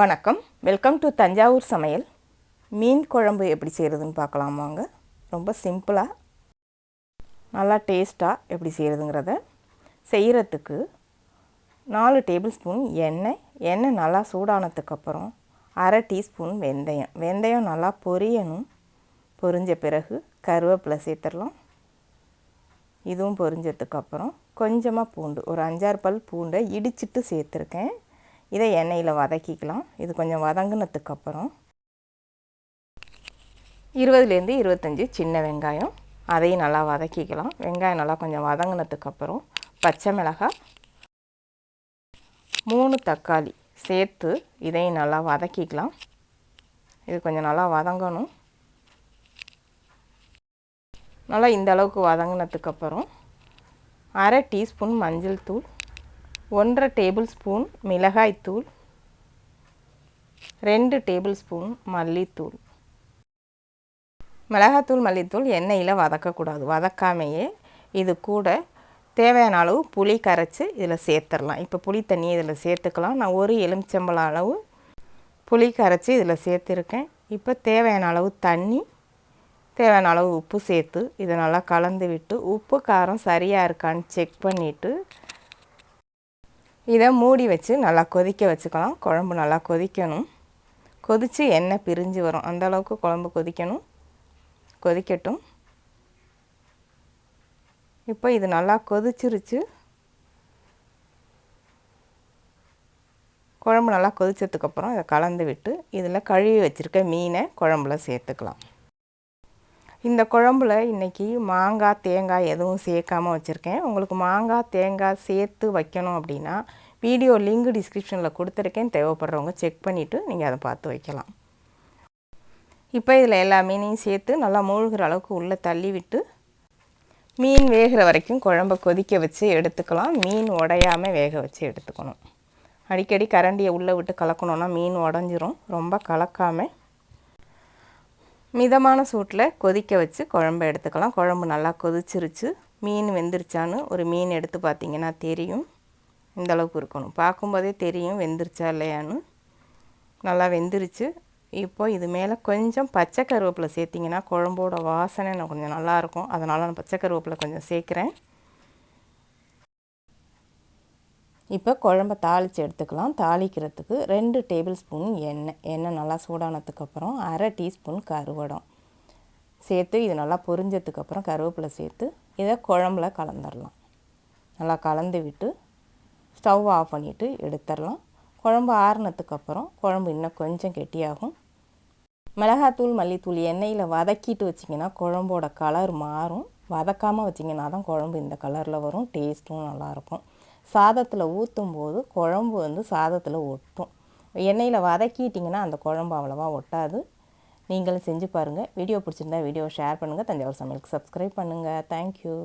வணக்கம். Welcome to Thanjavur சமையல். மீன் குழம்பு எப்படி செய்கிறதுன்னு பார்க்கலாம் வாங்க. ரொம்ப சிம்பிளாக நல்லா டேஸ்ட்டாக எப்படி செய்கிறதுங்கிறத செய்கிறதுக்கு நாலு டேபிள் ஸ்பூன் எண்ணெய். எண்ணெய் நல்லா சூடானதுக்கப்புறம் அரை டீஸ்பூன் வெந்தயம். வெந்தயம் நல்லா பொரியணும். பொரிஞ்ச பிறகு கருவேப்பிலை சேர்த்துடலாம். இதுவும் பொரிஞ்சதுக்கப்புறம் கொஞ்சமாக பூண்டு. ஒரு அஞ்சாறு பல் பூண்டை இடிச்சிட்டு சேர்த்துருக்கேன். இதை எண்ணெயில் வதக்கிக்கலாம். இது கொஞ்சம் வதங்கினதுக்கப்புறம் இருபதுலேருந்து இருபத்தஞ்சி சின்ன வெங்காயம். அதையும் நல்லா வதக்கிக்கலாம். வெங்காயம் நல்லா கொஞ்சம் வதங்கினதுக்கப்புறம் பச்சை மிளகாய் மூணு தக்காளி சேர்த்து இதையும் நல்லா வதக்கிக்கலாம். இது கொஞ்சம் நல்லா வதங்கணும். நல்லா இந்த அளவுக்கு வதங்கினதுக்கப்புறம் அரை டீஸ்பூன் மஞ்சள் தூள் ஒன்றரை டேபிள் ஸ்பூன் மிளகாய்த்தூள் ரெண்டு டேபிள் ஸ்பூன் மல்லித்தூள். மிளகாத்தூள் மல்லித்தூள் எண்ணெயில் வதக்கக்கூடாது. வதக்காமையே இது கூட தேவையான அளவு புளி கரைச்சி இதில் சேர்த்துடலாம். இப்போ புளி தண்ணி இதில் சேர்த்துக்கலாம். நான் ஒரு எலுமிச்சம்பழம் அளவு புளி கரைச்சி இதில் சேர்த்துருக்கேன். இப்போ தேவையான அளவு தண்ணி தேவையான அளவு உப்பு சேர்த்து இதை நல்லா கலந்து விட்டு உப்பு காரம் சரியாக இருக்கான்னு செக் பண்ணிவிட்டு இதை மூடி வச்சு நல்லா கொதிக்க வச்சுக்கலாம். குழம்பு நல்லா கொதிக்கணும். கொதித்து எண்ணெய் பிரிஞ்சு வரும். அந்தளவுக்கு குழம்பு கொதிக்கணும். கொதிக்கட்டும். இப்போ இது நல்லா கொதிச்சிருச்சு. குழம்பு நல்லா கொதிச்சதுக்கப்புறம் இதை கலந்து விட்டு இதில் கழுவி வச்சுருக்க மீனை குழம்புல சேர்த்துக்கலாம். இந்த குழம்புல இன்றைக்கி மாங்காய் தேங்காய் எதுவும் சேர்க்காமல் வச்சுருக்கேன். உங்களுக்கு மாங்காய் தேங்காய் சேர்த்து வைக்கணும் அப்படின்னா வீடியோ லிங்க் டிஸ்கிரிப்ஷனில் கொடுத்துருக்கேன். தேவைப்படுறவங்க செக் பண்ணிவிட்டு நீங்கள் அதை பார்த்து வைக்கலாம். இப்போ இதில் எல்லா மீனையும் சேர்த்து நல்லா மூழ்கிற அளவுக்கு உள்ளே தள்ளி விட்டு மீன் வேகிற வரைக்கும் குழம்ப கொதிக்க வச்சு எடுத்துக்கலாம். மீன் உடையாமல் வேக வச்சு எடுத்துக்கணும். அடிக்கடி கரண்டியை உள்ளே விட்டு கலக்கணுன்னா மீன் உடஞ்சிரும். ரொம்ப கலக்காமல் மிதமான சூட்டில் கொதிக்க வச்சு குழம்பு எடுத்துக்கலாம். குழம்பு நல்லா கொதிச்சிருச்சு. மீன் வெந்துருச்சான்னு ஒரு மீன் எடுத்து பார்த்திங்கன்னா தெரியும். இந்தளவுக்கு இருக்கணும். பார்க்கும்போதே தெரியும் வெந்துருச்சா இல்லையான்னு. நல்லா வெந்துருச்சு. இப்போ இது மேலே கொஞ்சம் பச்சை கருவேப்பிலை சேர்த்திங்கன்னா குழம்போட வாசனை கொஞ்சம் நல்லாயிருக்கும் அதனால் நான் பச்சை கருவேப்பிலை கொஞ்சம் சேர்க்குறேன். இப்போ குழம்ப தாளித்து எடுத்துக்கலாம். தாளிக்கிறதுக்கு ரெண்டு டேபிள் ஸ்பூன் எண்ணெய். எண்ணெய் நல்லா சூடானதுக்கப்புறம் அரை டீஸ்பூன் கருவடம் சேர்த்து இது நல்லா பொரிஞ்சதுக்கப்புறம் கருவேப்பிலை சேர்த்து இதை குழம்புல கலந்துடலாம் நல்லா கலந்து விட்டு ஸ்டவ் ஆஃப் பண்ணிவிட்டு எடுத்துடலாம் குழம்பு ஆறுனதுக்கப்புறம் குழம்பு இன்னும் கொஞ்சம் கெட்டியாகும். மிளகாத்தூள் மல்லித்தூள் எண்ணெயில் வதக்கிட்டு வச்சிங்கன்னா குழம்போட கலர் மாறும். வதக்காமல் வச்சிங்கன்னா தான் குழம்பு இந்த கலரில் வரும். டேஸ்ட்டும் நல்லாயிருக்கும் சாதத்தில் ஊற்றும் போது குழம்பு வந்து சாதத்தில் ஒட்டும். எண்ணெயில் வதக்கிட்டிங்கன்னா அந்த குழம்பு அவ்வளோவா ஒட்டாது. நீங்களும் செஞ்சு பாருங்கள் வீடியோ பிடிச்சிருந்தா வீடியோ ஷேர் பண்ணுங்கள் தஞ்சாவூர் சமையலுக்கு சப்ஸ்கிரைப் பண்ணுங்கள் தேங்க்யூ